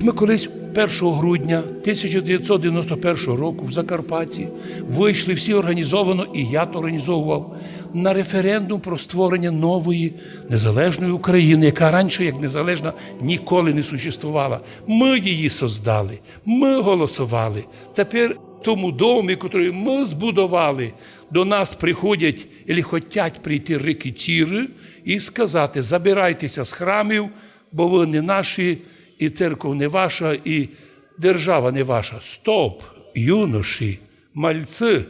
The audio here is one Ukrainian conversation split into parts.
Ми колись 1 грудня 1991 року в Закарпатті вийшли всі організовано, і я то організовував на референдум про створення нової незалежної України, яка раніше як незалежна ніколи не существувала. Ми її создали, ми голосували. Тепер тому домі, який ми збудували, до нас приходять і хочуть прийти рекетіри і сказати: забирайтеся з храмів, бо ви не наші і церква не ваша, і держава не ваша. Стоп, юноші, мальці,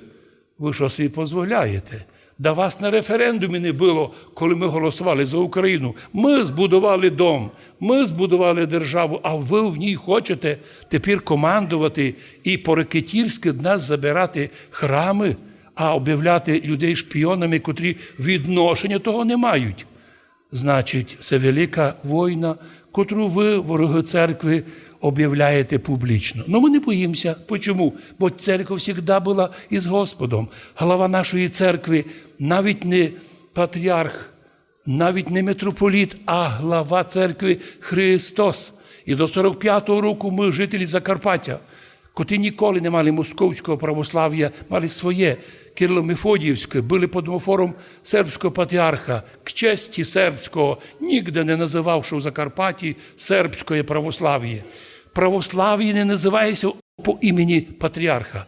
ви що собі дозволяєте? Да вас на референдумі не було, коли ми голосували за Україну. Ми збудували дом, ми збудували державу, а ви в ній хочете тепер командувати і по-рекетірськи від нас забирати храми, а об'являти людей шпіонами, котрі відношення того не мають. Значить, це велика війна, котру ви, вороги церкви, об'являєте публічно. Ну ми не боїмося. Чому? Бо церква завжди була із Господом. Голова нашої церкви навіть не патріарх, навіть не митрополіт, а глава церкви Христос. І до 45-го року ми, жителі Закарпаття, котрі ніколи не мали московського православ'я, мали своє. Кирило Мефодіївське, були під домофором сербського патріарха, к честі сербського, ніде не називав, що в Закарпатті сербське православ'я. Православ'я не називається по імені патріарха.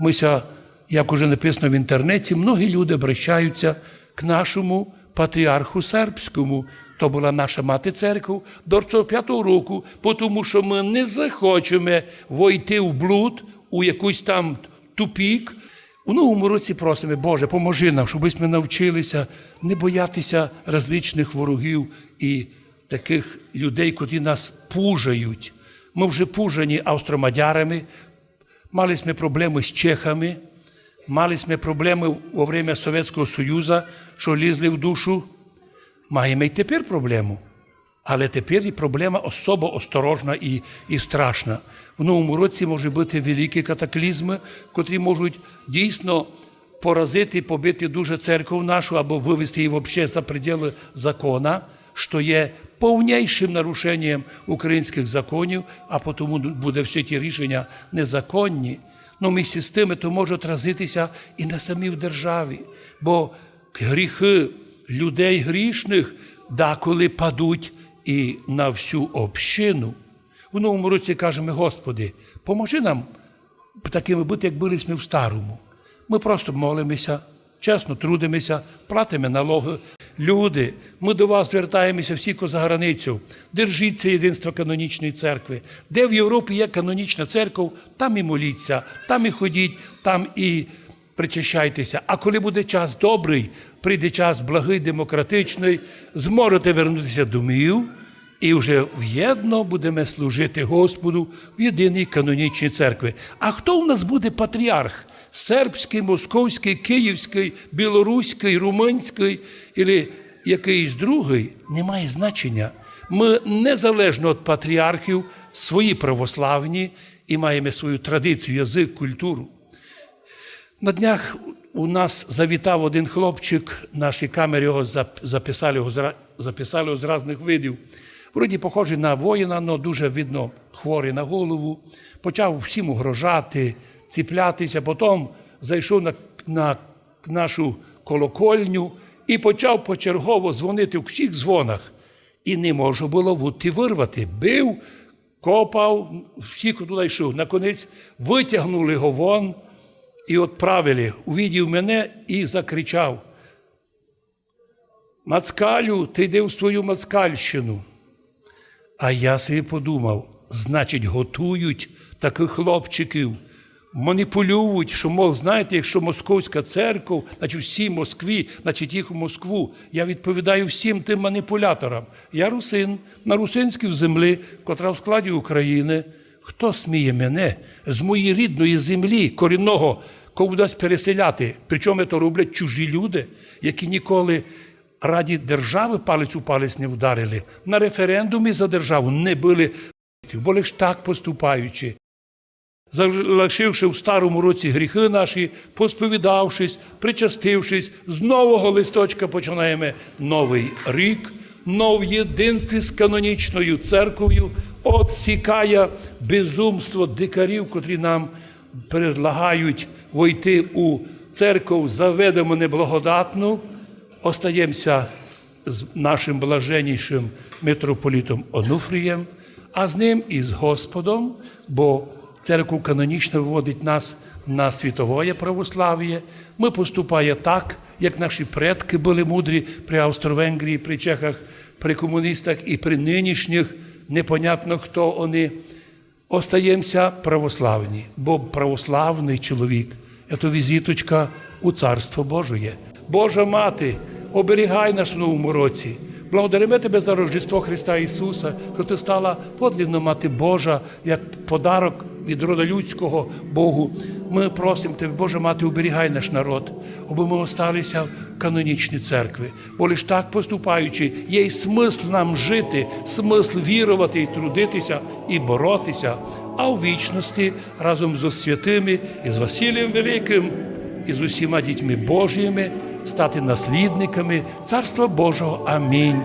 Мися, як уже написано в інтернеті, многі люди обращаються к нашому патріарху сербському. То була наша мати церква до 45-го року, тому що ми не захочемо войти в блуд у якийсь там тупік. У новому році просимо, Боже, поможи нам, щоб ми навчилися не боятися различних ворогів і таких людей, котрі нас пужають. Ми вже пужані австромадярами, мали ми проблеми з чехами, мали ми проблеми во время Совєтського Союзу, що лізли в душу. Маємо і тепер проблему. Але тепер і проблема особо осторожна і, і страшна. В новому році може бути великі катаклізми, котрі можуть дійсно поразити, побити дуже церкву нашу або вивести її взагалі за пределы закона, що є повнішим нарушенням українських законів, а тому буде всі ті рішення незаконні. Ну, місці з тими то може отразитися і на самій державі, бо гріхи людей грішних деколи падуть і на всю общину. У новому році кажемо, Господи, поможи нам такими бути, як були ми в старому. Ми просто молимося, чесно трудимося, платимо налоги. Люди, ми до вас звертаємося всі за границю. Держіться єдинства канонічної церкви. Де в Європі є канонічна церква, там і моліться, там і ходіть, там і причащайтеся. А коли буде час добрий, прийде час благий, демократичний, зможете вернутися домів. І вже в'єдно будемо служити Господу в єдиній канонічній церкві. А хто у нас буде патріарх? Сербський, московський, київський, білоруський, румунський і якийсь другий не має значення. Ми незалежно від патріархів, свої православні і маємо свою традицію, язик, культуру. На днях у нас завітав один хлопчик, наші камери його записали записали його з різних видів. Вроді похожий на воїна, але дуже видно хворий на голову. Почав всім угрожати, ціплятися, потім зайшов на, на нашу колокольню і почав почергово дзвонити у всіх дзвонах. І не можу було вути вирвати. Бив, копав, всіх туди йшов. Наконець витягнули його вон і відправили. Увідів мене і закричав: Мацкалю, ти йди в свою мацкальщину. А я собі подумав, значить, готують таких хлопчиків, маніпулюють, що, мов, знаєте, якщо московська церква, значить всі Москві, значить їх у Москву. Я відповідаю всім тим маніпуляторам. Я русин, на русинській землі, котра в складі України. Хто сміє мене з моєї рідної землі, корінного, кудись переселяти? Причому це роблять чужі люди, які ніколи раді держави палець у палець не вдарили. На референдумі за державу не були, бо лиш так поступаючи. Залишивши в старому році гріхи наші, посповідавшись, причастившись, з нового листочка починаємо новий рік, но в єдинстві з канонічною церквою отсікає безумство дикарів, котрі нам предлагають войти у церкву заведемо неблагодатну, остаємося з нашим блаженнішим митрополітом Онуфрієм, а з ним і з Господом, бо церква канонічно вводить нас на світове православ'я. Ми поступає так, як наші предки були мудрі при Австро-Венгрії, при Чехах, при комуністах і при нинішніх, непонятно хто вони. Остаємося православні, бо православний чоловік це візиточка у Царство Божє. Божа мати, оберігай нас в новому році. Благодаримо Тебе за Рождество Христа Ісуса, що ти стала подлинно мати Божа як подарок від рода людського Богу. Ми просимо Тебе, Божа мати, оберігай наш народ, аби ми осталися в канонічній церкві. Бо лиш так поступаючи, є й смисл нам жити, смисл вірувати і трудитися і боротися, а в вічності разом з святими і з Василієм Великим і з усіма дітьми Божіми стати наслідниками Царства Божого. Амінь.